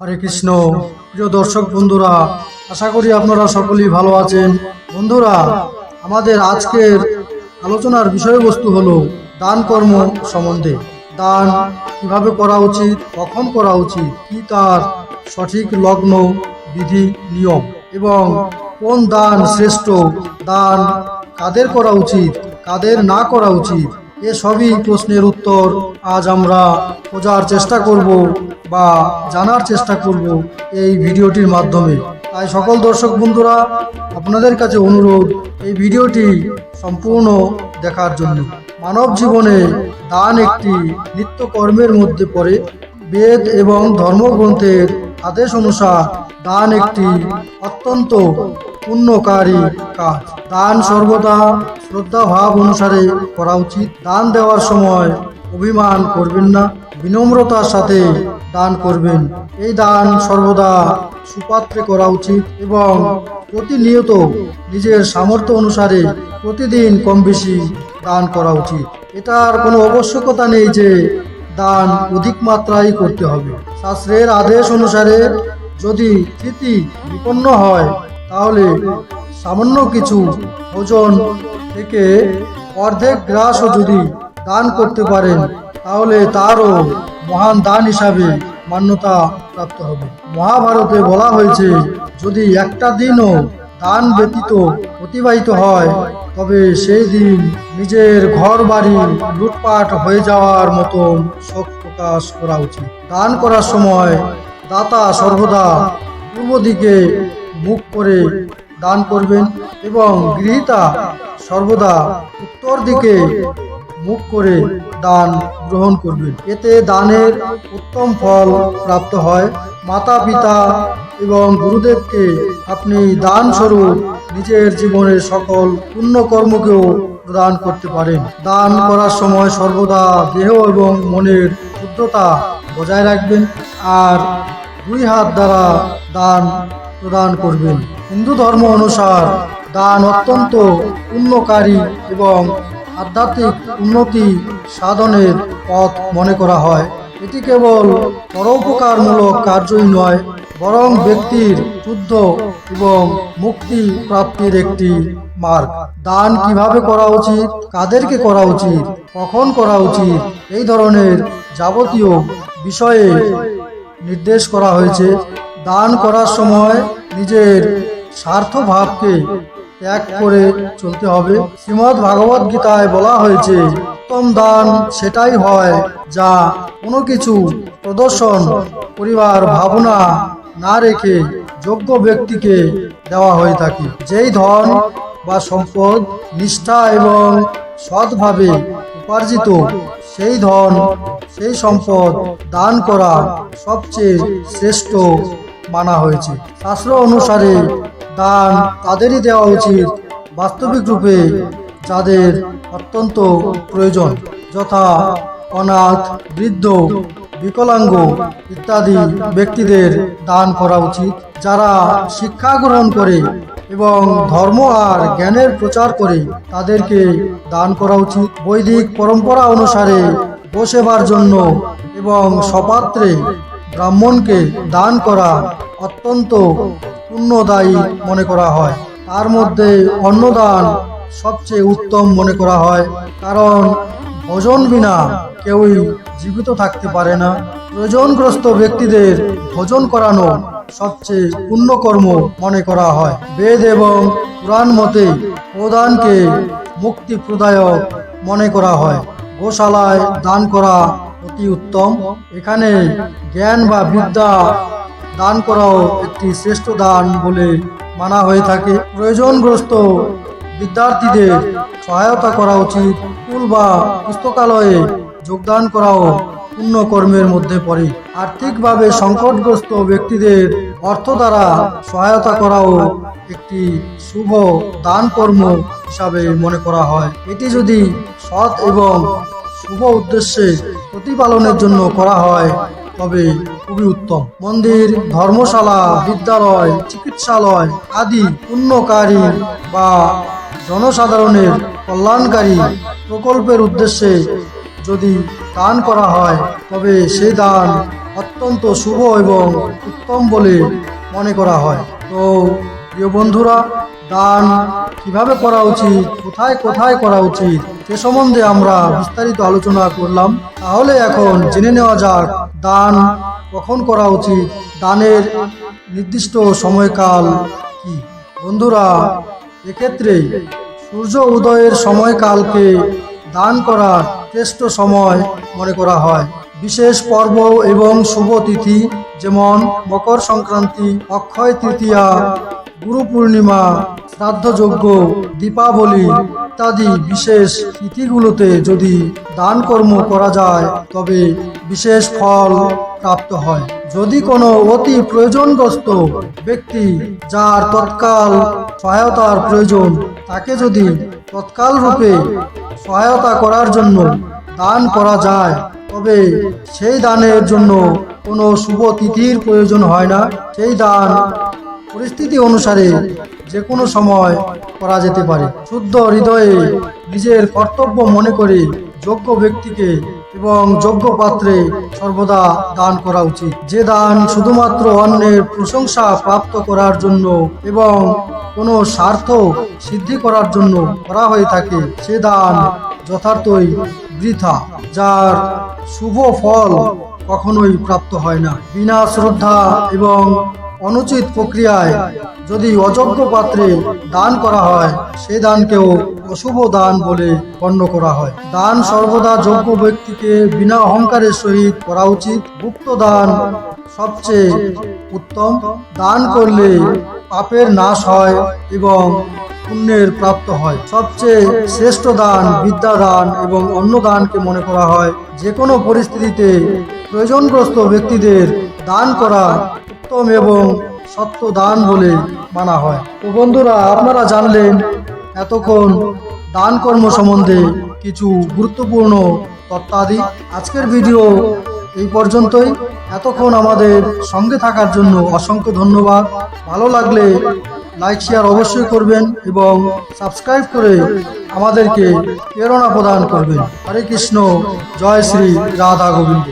হরে কৃষ্ণ। প্রিয় দর্শক বন্ধুরা, আশা করি আপনারা সকলেই ভালো আছেন। বন্ধুরা, আমাদের আজকের আলোচনার বিষয়বস্তু হলো দান কর্ম সম্বন্ধে। দান কীভাবে করা উচিত, কখন করা উচিত, কি তার সঠিক লগ্ন, বিধি, নিয়ম এবং কোন দান শ্রেষ্ঠ, দান কাদের করা উচিত, কাদের না করা উচিত এ সবই প্রশ্নের উত্তর আজ আমরা খোঁজার চেষ্টা করব বা জানার চেষ্টা করব এই ভিডিওটির মাধ্যমে। তাই সকল দর্শক বন্ধুরা, আপনাদের কাছে অনুরোধ, এই ভিডিওটি সম্পূর্ণ দেখার জন্য। মানব জীবনে দান একটি নিত্য কর্মের মধ্যে পড়ে। বেদ এবং ধর্মগ্রন্থের আদেশ অনুসার দান একটি অত্যন্ত পুণ্যকারী কাজ। দান সর্বদা শ্রদ্ধা ভাব অনুসারে করা উচিত। দান দেওয়ার সময় অভিমান করবেন না, বিনম্রতার সাথে দান করবেন। এই দান সর্বদা সুপাত্রে করা উচিত এবং প্রতিনিয়ত নিজের সামর্থ্য অনুসারে প্রতিদিন কম বেশি দান করা উচিত। এটার কোনো আবশ্যকতা নেই যে দান অধিক মাত্রায় করতে হবে। শাস্ত্রের আদেশ অনুসারে যদি স্থিতি বিপন্ন হয়, তাহলে সামান্য কিছু ওজন থেকে অর্ধেক গ্রাসও যদি দান করতে পারেন, তাহলে তারও মহান দান হিসাবে মান্যতা প্রাপ্ত হবে। মহাভারতে বলা হয়েছে, যদি একটা দিনও দান ব্যতীত অতিবাহিত হয়, তবে সেই দিন নিজের ঘর বাড়ি লুটপাট হয়ে যাওয়ার মতন শোক প্রকাশ করা উচিত। দান করার সময় দাতা সর্বদা পূর্ব দিকে মুখ করে দান করবেন এবং গৃহীতা সর্বদা উত্তর দিকে মুখ করে দান গ্রহণ করবেন। এতে দানের উত্তম ফল প্রাপ্ত হয়। মাতা, পিতা এবং গুরুদেবকে আপনি দান স্বরূপ নিজের জীবনের সকল পুণ্য কর্মকেও প্রদান করতে পারেন। দান করার সময় সর্বদা দেহ এবং মনের শুদ্ধতা বজায় রাখবেন আর দুই হাত দ্বারা দান প্রদান করবেন। হিন্দু ধর্ম অনুসার দান অত্যন্ত পুণ্যকারী এবং আধ্যাত্মিক উন্নতি সাধনের পথ মনে করা হয়। এটি কেবল পরোপকারমূলক কার্যই নয়, বরং ব্যক্তির শুদ্ধ এবং মুক্তি প্রাপ্তির একটি মার্গ। দান কীভাবে করা উচিত, কাদেরকে করা উচিত, কখন করা উচিত, এই ধরনের যাবতীয় বিষয়ে নির্দেশ করা হয়েছে। দান করার সময় নিজের স্বার্থ ভাবকে ত্যাগ করে চলতে হবে। শ্রীমৎ ভাগবত গীতায় বলা হয়েছে, উত্তম দান সেটাই হয় যা কোনো কিছু প্রদর্শন পরিবার ভাবনা না রেখে যোগ্য ব্যক্তিকে দেওয়া হয়ে থাকে। যেই ধন বা সম্পদ নিষ্ঠা এবং সৎভাবে উপার্জিত সেই ধন, সেই সম্পদ দান করা সবচেয়ে শ্রেষ্ঠ মানা হয়েছে। শাস্ত্র অনুসারে দান তাদেরই দেওয়া উচিত, বাস্তবিক রূপে যাদের অত্যন্ত প্রয়োজন, যথা অনাথ, বৃদ্ধ, বিকলাঙ্গ ইত্যাদি ব্যক্তিদের দান করা উচিত, যারা শিক্ষা গ্রহণ করে এবং ধর্ম আর জ্ঞানের প্রচার করে তাদেরকে দান করা উচিত। বৈদিক পরম্পরা অনুসারে বসেবার জন্য এবং সপাত্রে ব্রাহ্মণকে দান করা অত্যন্ত পুণ্যদায়ী মনে করা হয়। তার মধ্যে অন্নদান সবচেয়ে উত্তম মনে করা হয়। কারণ ভোজন বিনা কেউই জীবিত থাকতে পারে না। প্রয়োজনগ্রস্ত ব্যক্তিদের ভোজন করানো সবচেয়ে পুণ্যকর্ম মনে করা হয়। বেদ এবং পুরাণ মতে প্রদানকে মুক্তি প্রদায়ক মনে করা হয়। গোশালায় দান করা অতি উত্তম। এখানে জ্ঞান বা বিদ্যা দান করাও একটি শ্রেষ্ঠ দান বলে মানা হয়ে থাকে। প্রয়োজনগ্রস্ত বিদ্যার্থীদের সহায়তা করা উচিত। স্কুল বা পুস্তকালয়ে যোগদান করাও পুণ্যকর্মের মধ্যে পড়ে। আর্থিকভাবে সংকটগ্রস্ত ব্যক্তিদের অর্থ দ্বারা সহায়তা করাও একটি শুভ দান কর্ম হিসাবে মনে করা হয়। এটি যদি সৎ এবং শুভ উদ্দেশ্যে প্রতিপালনের জন্য করা হয়, তবে খুবই উত্তম। মন্দির, ধর্মশালা, বিদ্যালয়, চিকিৎসালয় আদি পুণ্যকারী বা জনসাধারণের কল্যাণকারী প্রকল্পের উদ্দেশ্যে যদি দান করা হয়, তবে সেই দান অত্যন্ত শুভ এবং উত্তম বলে মনে করা হয়। তো প্রিয় বন্ধুরা, দান কীভাবে করা উচিত, কোথায় কোথায় করা উচিত, সে সম্বন্ধে আমরা বিস্তারিত আলোচনা করলাম। তাহলে এখন জেনে নেওয়া যাক, দান কখন করা উচিত, দানের নির্দিষ্ট সময়কাল কি? বন্ধুরা, এক্ষেত্রে সূর্য উদয়ের সময়কালকে দান করার শ্রেষ্ঠ সময় মনে করা হয়। বিশেষ পর্ব এবং শুভ তিথি যেমন মকর সংক্রান্তি, অক্ষয় তৃতীয়া, গুরু পূর্ণিমা, শ্রাদ্ধযজ্ঞ, দীপাবলি ইত্যাদি বিশেষ তিথিগুলোতে যদি দান কর্ম করা যায়, তবে বিশেষ ফল প্রাপ্ত হয়। যদি কোনো অতি প্রয়োজনগ্রস্ত ব্যক্তি যার তৎকাল সহায়তার প্রয়োজন, তাকে যদি তৎকাল রূপে সহায়তা করার জন্য দান করা যায়, তবে সেই দানের জন্য কোনো শুভ তিথির প্রয়োজন হয় না। সেই দান পরিস্থিতি অনুসারে যে কোনো সময় করা যেতে পারে। শুদ্ধ হৃদয়ে নিজের কর্তব্য মনে করে যোগ্য ব্যক্তিকে এবং যোগ্য পাত্রে সর্বদা দান করা উচিত। যে দান শুধুমাত্র অন্যের প্রশংসা প্রাপ্ত করার জন্য এবং কোনো স্বার্থ সিদ্ধি করার জন্য করা হয়ে থাকে, সে দান যথার্থই বৃথা, যার শুভ ফল কখনোই প্রাপ্ত হয় না। বিনা শ্রদ্ধা এবং অনুচিত প্রক্রিয়ায় যদি অযোগ্য পাত্রে দান করা হয়, সে দানকেও অশুভ দান বলে গণ্য করা হয়। দান সর্বদা যোগ্য ব্যক্তিকে বিনা অহংকারের সহিত করা উচিত। গুপ্ত দান সবচেয়ে উত্তম। দান করলে পাপের নাশ হয় এবং পুণ্যের প্রাপ্ত হয়। সবচেয়ে শ্রেষ্ঠ দান বিদ্যা দান এবং অন্য দানকে মনে করা হয়। যে কোনো পরিস্থিতিতে প্রয়োজনগ্রস্ত ব্যক্তিদের দান করা উত্তম এবং সত্য দান বলে মানা হয়। তো বন্ধুরা, আপনারা জানলেন এতক্ষণ দান কর্ম সম্বন্ধে কিছু গুরুত্বপূর্ণ তত্ত্বাদি। আজকের ভিডিও এই পর্যন্তই। এতক্ষণ আমাদের সঙ্গে থাকার জন্য অসংখ্য ধন্যবাদ। ভালো লাগলে লাইক, শেয়ার অবশ্যই করবেন এবং সাবস্ক্রাইব করে আমাদেরকে প্রেরণা প্রদান করবেন। হরে কৃষ্ণ, জয় শ্রী রাধা গোবিন্দ।